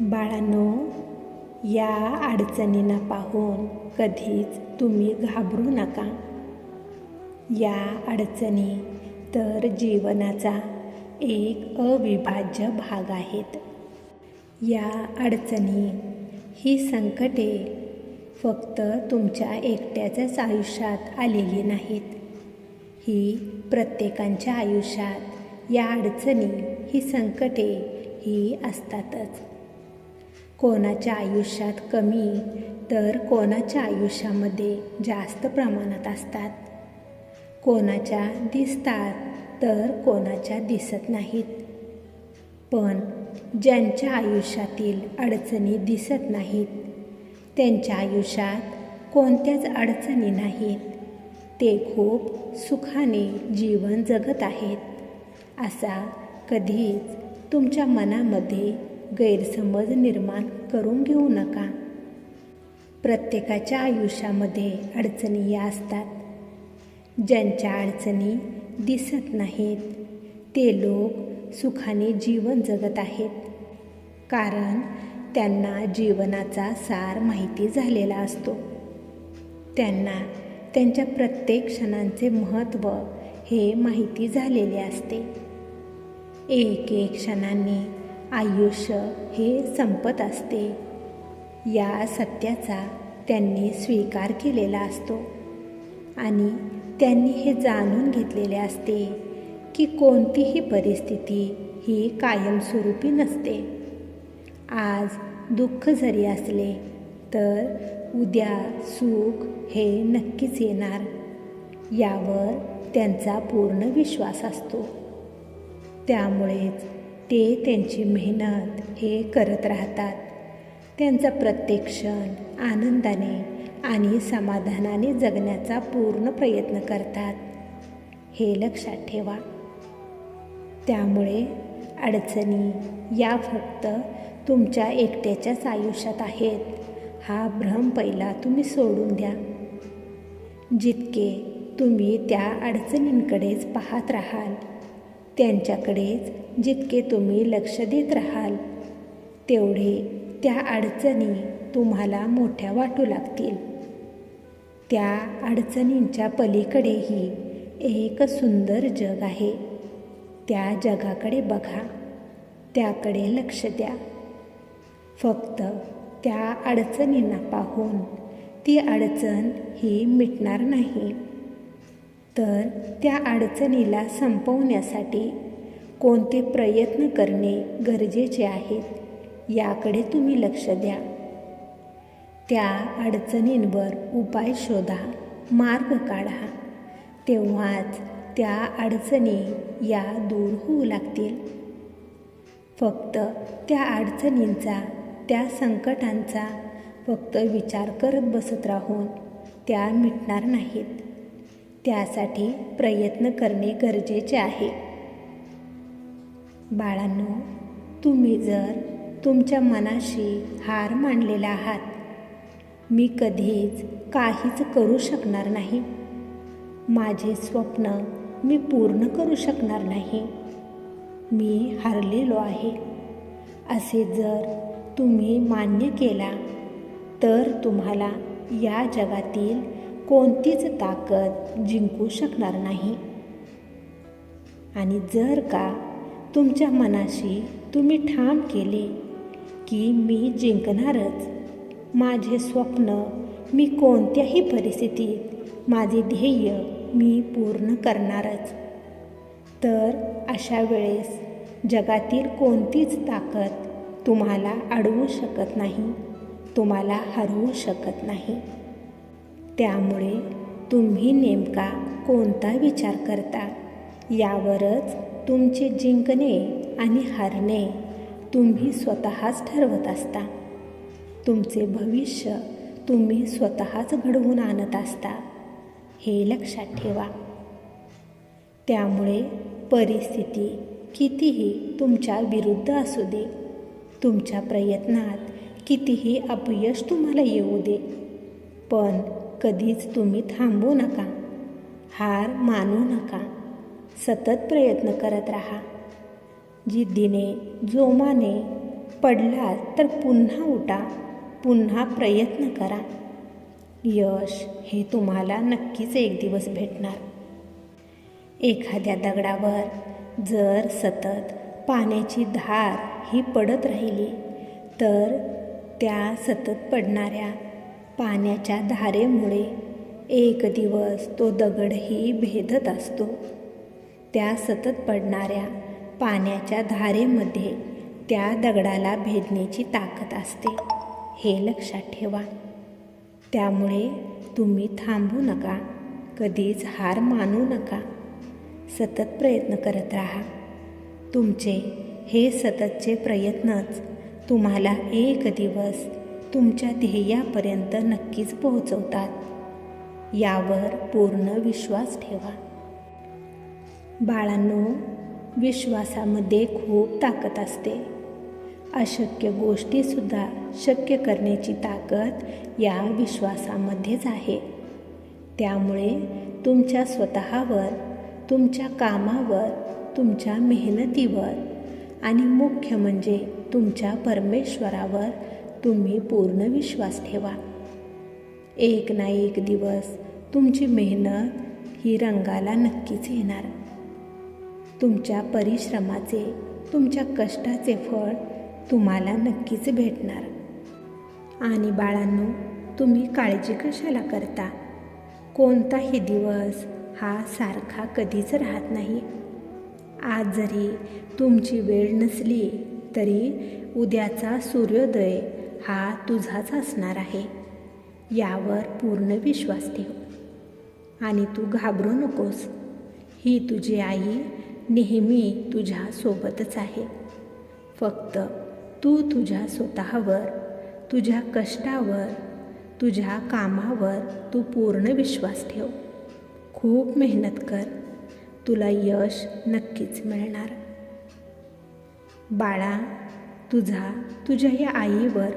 बाळांनो या अडचणींना पाहून कधीच तुम्ही घाबरू नका. या अडचणी तर जीवनाचा एक अविभाज्य भाग आहेत. या अडचणी ही संकटे फक्त तुमच्या एकट्याच्याच आयुष्यात आलेली नाहीत. ही प्रत्येकांच्या आयुष्यात या अडचणी ही संकटे ही असतातच. कोणाच्या आयुष्यात कमी तर कोणाच्या आयुष्यामध्ये जास्त प्रमाणात असतात? कोणाच्या दिसतात तर कोणाच्या दिसत नाहीत. पण ज्यांच्या आयुष्यातील अडचणी दिसत नाहीत त्यांच्या आयुष्यात कोणत्याच अडचणी नाहीत. ते खूप सुखाने जीवन जगत आहेत. असा कधीच तुमच्या मनामध्ये गैरसमज निर्माण करून घेऊ नका. प्रत्येकाच्या आयुष्यामध्ये अडचणी या असतात. ज्यांच्या अडचणी दिसत नाहीत ते लोक सुखाने जीवन जगत आहेत. कारण त्यांना जीवनाचा सार माहिती झालेला असतो. त्यांना त्यांच्या प्रत्येक क्षणांचे महत्त्व हे माहिती झालेले असते. एक एक क्षणांनी आयुष्य हे संपत असते. या सत्याचा त्यांनी स्वीकार केलेला असतो. आणि त्यांनी हे जाणून घेतलेले असते की कोणतीही परिस्थिती ही कायमस्वरूपी नसते. आज दुःख जरी असले तर उद्या सुख हे नक्कीच येणार. यावर त्यांचा पूर्ण विश्वास असतो. त्यामुळेच ते त्यांची मेहनत हे करत राहतात. त्यांचा प्रत्येक क्षण आनंदाने आणि समाधानाने जगण्याचा पूर्ण प्रयत्न करतात. हे लक्षात ठेवा. त्यामुळे अडचणी या फक्त तुमच्या एकट्याच्याच आयुष्यात आहेत. हा भ्रम पहिला तुम्ही सोडून द्या. जितके तुम्ही त्या अडचणींकडेच पाहत राहाल त्यांच्याकडेच जितके तुम्ही लक्ष देत राहाल तेवढे त्या अडचणी तुम्हाला मोठ्या वाटू लागतील. त्या अडचणींच्या पलीकडेही एक सुंदर जग आहे. त्या जगाकडे बघा त्याकडे लक्ष द्या. फक्त त्या अडचणींना पाहून ती अडचण ही मिटणार नाही. तर त्या अडचणीला संपवण्यासाठी कोणते प्रयत्न करणे गरजेचे आहेत याकडे तुम्ही लक्ष द्या. त्या अडचणींवर उपाय शोधा मार्ग काढा. तेव्हाच त्या अडचणी या दूर होऊ लागतील. फक्त त्या अडचणींचा त्या संकटांचा फक्त विचार करत बसत राहून त्या मिटणार नाहीत. त्यासाठी प्रयत्न करणे गरजेचे आहे. बाळांनो तुम्ही जर तुमच्या मनाशी हार मांडलेला आहात मी कधीच काहीच करू शकणार नाही. माझे स्वप्न मी पूर्ण करू शकणार नाही. मी हरलेलो आहे. असे जर तुम्ही मान्य केला तर तुम्हाला या जगातील कोणतीच ताकद जिंकू शकणार नाही. आणि जर का तुमच्या मनाशी तुम्ही ठाम केले की मी जिंकणारच. माझे स्वप्न मी कोणत्याही परिस्थितीत माझे ध्येय मी पूर्ण करणारच. तर अशा वेळेस जगातील कोणतीच ताकद तुम्हाला अडवू शकत नाही तुम्हाला हरवू शकत नाही. त्यामुळे तुम्ही नेमका कोणता विचार करता यावरच तुमचे जिंकणे आणि हरणे तुम्ही स्वतःच ठरवत असता. तुमचे भविष्य तुम्ही स्वतःच घडवून आणत असता. हे लक्षात ठेवा. त्यामुळे परिस्थिती कितीही तुमच्या विरुद्ध असू दे. तुमच्या प्रयत्नात कितीही अपयश तुम्हाला येऊ दे. पण कधीच तुम्ही थांबू नका. हार मानू नका. सतत प्रयत्न करत राहा. जिद्दीने जोमाने पडला तर पुन्हा उठा पुन्हा प्रयत्न करा. यश हे तुम्हाला नक्कीच एक दिवस भेटणार. एखाद्या दगडावर जर सतत पाण्याची धार ही पडत राहिली तर त्या सतत पडणाऱ्या पाण्याच्या धारेमुळे एक दिवस तो दगडही भेदत असतो. त्या सतत पडणाऱ्या पाण्याच्या धारेमध्ये त्या दगडाला भेदण्याची ताकद असते. हे लक्षात ठेवा. त्यामुळे तुम्ही थांबू नका. कधीच हार मानू नका. सतत प्रयत्न करत राहा. तुमचे हे सततचे प्रयत्नच तुम्हाला एक दिवस तुमच्या ध्येयापर्यंत नक्कीच पोहोचवतात. यावर पूर्ण विश्वास ठेवा. बाळांनो विश्वासामध्ये खूप ताकद असते. अशक्य गोष्टीसुद्धा शक्य करण्याची ताकद या विश्वासामध्येच आहे. त्यामुळे तुमच्या स्वतःवर तुमच्या कामावर तुमच्या मेहनतीवर आणि मुख्य म्हणजे तुमच्या परमेश्वरावर तुम्ही पूर्ण विश्वास ठेवा. एक ना एक दिवस तुमची मेहनत ही रंगाला नक्कीच येणार. तुमच्या परिश्रमाचे तुमच्या कष्टाचे फळ तुम्हाला नक्कीच भेटणार. आणि बाळांनो तुम्ही काळजी कशाला करता? कोणताही दिवस हा सारखा कधीच राहत नाही. आज जरी तुमची वेळ नसली तरी उद्याचा सूर्योदय हा तुझाच असणार आहे. यावर पूर्ण विश्वास ठेव. आणि तू घाबरू नकोस. ही तुझी आई नेहमी तुझ्या सोबतच आहे. फक्त तू तुझ्या स्वतःवर तुझ्या कष्टावर तुझ्या कामावर तू पूर्ण विश्वास ठेव. खूप मेहनत कर. तुला यश नक्कीच मिळणार. बाळा तुझा तुझ्या या आईवर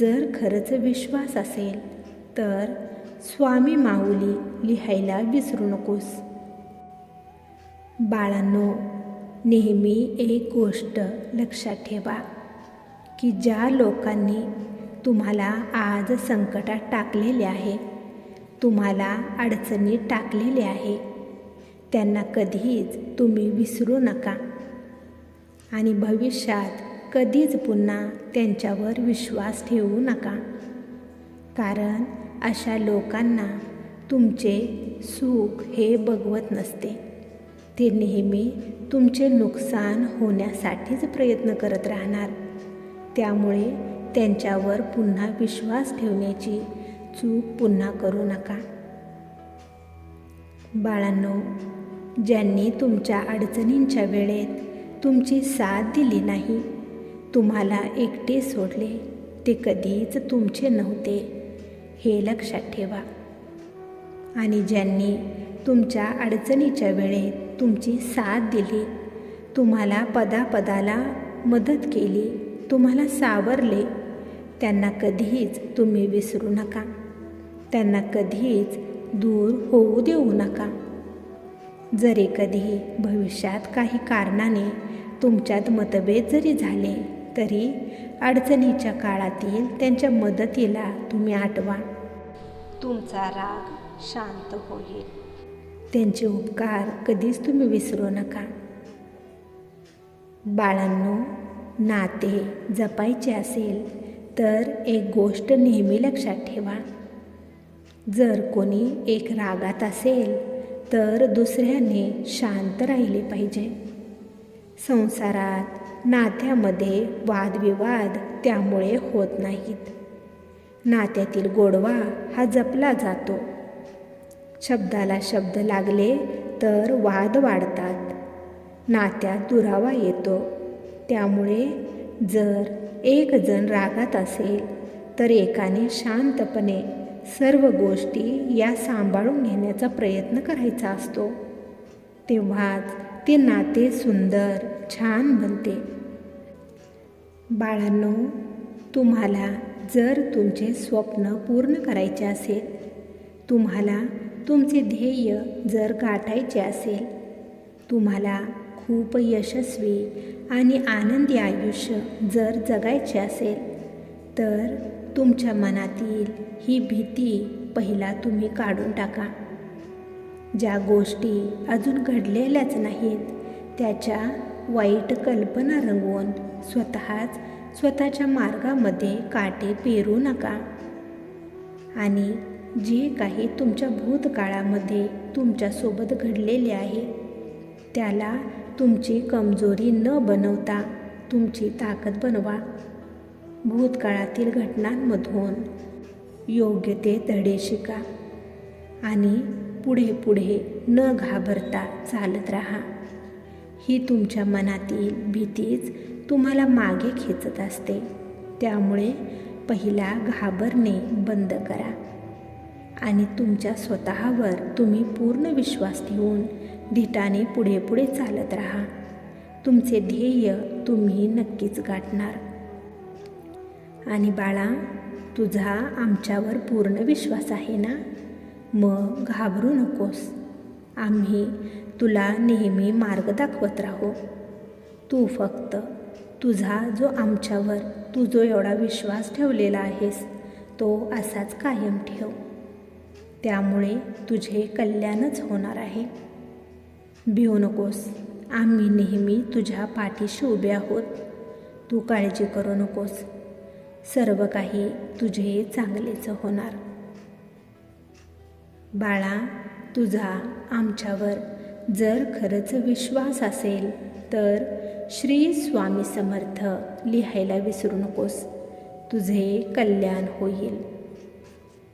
जर खरंच विश्वास असेल तर स्वामी माऊली लिहायला विसरू नकोस. बाळांनो नेहमी एक गोष्ट लक्षात ठेवा की ज्या लोकांनी तुम्हाला आज संकटात टाकलेले आहे तुम्हाला अडचणीत टाकलेले आहे त्यांना कधीच तुम्ही विसरू नका. आणि भविष्यात कधीच पुन्हा त्यांच्यावर विश्वास ठेवू नका. कारण अशा लोकांना तुमचे सुख हे बघवत नसते. ते नेहमी तुमचे नुकसान होण्यासाठीच प्रयत्न करत राहणार. त्यामुळे त्यांच्यावर पुन्हा विश्वास ठेवण्याची चूक पुन्हा करू नका. बाळांनो ज्यांनी तुमच्या अडचणींच्या वेळेत तुमची साथ दिली नाही तुम्हाला एकटे सोडले ते कधीच तुमचे नव्हते हे लक्षात ठेवा. आणि ज्यांनी तुमच्या अडचणीच्या वेळेत तुमची साथ दिली. तुम्हाला पदापदाला मदत केली. तुम्हाला सावरले. त्यांना कधीच तुम्ही विसरू नका. त्यांना कधीच दूर होऊ देऊ नका. जरी कधी भविष्यात काही कारणाने तुमच्यात मतभेद जरी झाले तरी अडचणीच्या काळातील त्यांच्या मदतीला तुम्ही आठवा. तुमचा राग शांत होईल. त्यांचे उपकार कधीच तुम्ही विसरू नका. बाळांनो नाते जपायचे असेल तर एक गोष्ट नेहमी लक्षात ठेवा. जर कोणी एक रागात असेल तर दुसऱ्याने शांत राहिले पाहिजे. संसारात नात्यामध्ये वादविवाद त्यामुळे होत नाहीत. नात्यातील गोडवा हा जपला जातो. शब्दाला शब्द लागले तर वाद वाढतात. नात्यात दुरावा येतो. त्यामुळे जर एक जण रागात असेल तर एकाने शांतपणे सर्व गोष्टी या सांभाळून घेण्याचा प्रयत्न करायचा असतो. तेव्हाच ते नाते सुंदर छान बनते. बाळांनो तुम्हाला जर तुमचे स्वप्न पूर्ण करायचे असेल तुम्हाला तुमचे ध्येय जर गाठायचे असेल तुम्हाला खूप यशस्वी आणि आनंदी आयुष्य जर जगायचे असेल तर तुमच्या मनातील ही भीती पहिला तुम्ही काढून टाका. ज्या गोष्टी अजून घडलेल्याच नाहीत त्याच्या वाईट कल्पना रंगवून स्वतःच स्वतःच्या मार्गामध्ये काटे पेरू नका. आणि जे काही तुमच्या भूतकाळामध्ये तुमच्यासोबत घडलेले आहे त्याला तुमची कमजोरी न बनवता तुमची ताकद बनवा. भूतकाळातील घटनांमधून योग्य ते धडे शिका आणि पुढे पुढे न घाबरता चालत राहा. ही तुमच्या मनातील भीतीच तुम्हाला मागे खेचत असते. त्यामुळे पहिला घाबरणे बंद करा. आणि तुमच्या स्वतःवर तुम्ही पूर्ण विश्वास ठेवून धिटाने पुढे पुढे चालत राहा. तुमचे ध्येय तुम्ही नक्कीच गाठणार. आणि बाळा तुझा आमच्यावर पूर्ण विश्वास आहे ना? मग घाबरू नकोस. आम्ही तुला नेहमी मार्ग दाखवत राहू. तू फक्त तुझा जो आमच्यावर तू जो एवढा विश्वास ठेवलेला आहेस तो असाच कायम ठेव. त्यामुळे तुझे कल्याणच होणार आहे. भिवू नकोस. आम्ही नेहमी तुझ्या पाठीशी उभे आहोत. तू काळजी करू नकोस. सर्व काही तुझे चांगलेच होणार. बाळा तुझा आमच्यावर जर खरंच विश्वास असेल तर श्री स्वामी समर्थ लिहायला विसरू नकोस. तुझे कल्याण होईल.